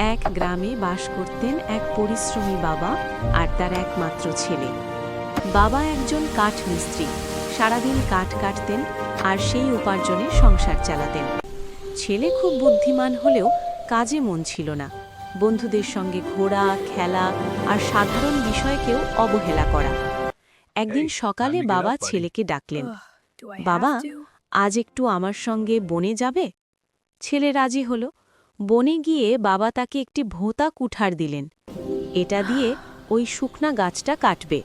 এক গ্রামে বাস করতেন এক পরিশ্রমী বাবা আর তার একমাত্র ছেলে। বাবা একজন কাঠ মিস্ত্রি। সারাদিন কাঠ কাটতেন আর সেই উপার্জনে সংসার চালাতেন। ছেলে খুব বুদ্ধিমান হলেও কাজে মন ছিল না। বন্ধুদের সঙ্গে ঘোরা খেলা আর সাধারণ বিষয়কেও অবহেলা করা। একদিন সকালে বাবা ছেলেকে ডাকলেন। বাবা আজ একটু আমার সঙ্গে বনে যাবে? ছেলে রাজি হলো। বনে গিয়ে বাবা তাকে একটি ভোঁতা কুঠার দিলেন। এটা দিয়ে ওই শুকনা গাছটা কাটবে।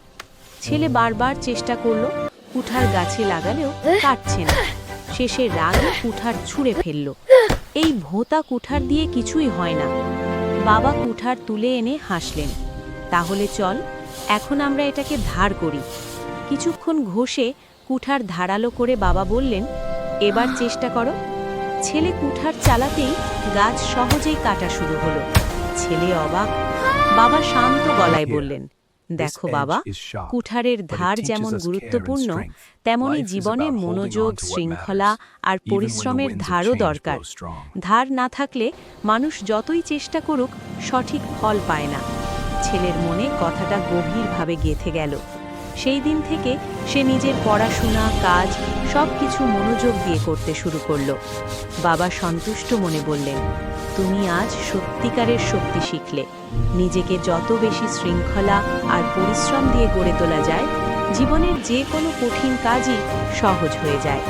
ছেলে বারবার চেষ্টা করল, কুঠার গাছে লাগালেও কাটছে না। শেষে রাগে কুঠার ছুঁড়ে ফেলল। এই ভোঁতা কুঠার দিয়ে কিছুই হয় না। বাবা কুঠার তুলে এনে হাসলেন, তাহলে চল, এখন আমরা এটাকে ধার করি। কিছুক্ষণ ঘষে কুঠার ধারালো করে বাবা বললেন, এবার চেষ্টা করো। ছেলে কুঠার চালাতেই গাছ সহজেই কাটা শুরু হলো। ছেলে অবাক বাবা শান্ত গলায় বললেন দেখো বাবা কুঠারের ধার যেমন গুরুত্বপূর্ণ তেমনি জীবনে মনোযোগ শৃঙ্খলা আর পরিশ্রমের ধারও দরকার। ধার না থাকলে মানুষ যতই চেষ্টা করুক সঠিক ফল পায় না। ছেলের মনে কথাটা গভীরভাবে গেঁথে গেল। সেই দিন থেকে সে নিজের পড়াশোনা, কাজ সব কিছু মনোযোগ দিয়ে করতে শুরু করল। বাবা সন্তুষ্ট মনে বললেন, তুমি আজ সত্যিকারের শক্তি শিখলে। নিজেকে যত বেশি শৃঙ্খলা আর পরিশ্রম দিয়ে গড়ে তোলা যায়, জীবনের যে কোনো কঠিন কাজই সহজ হয়ে যায়।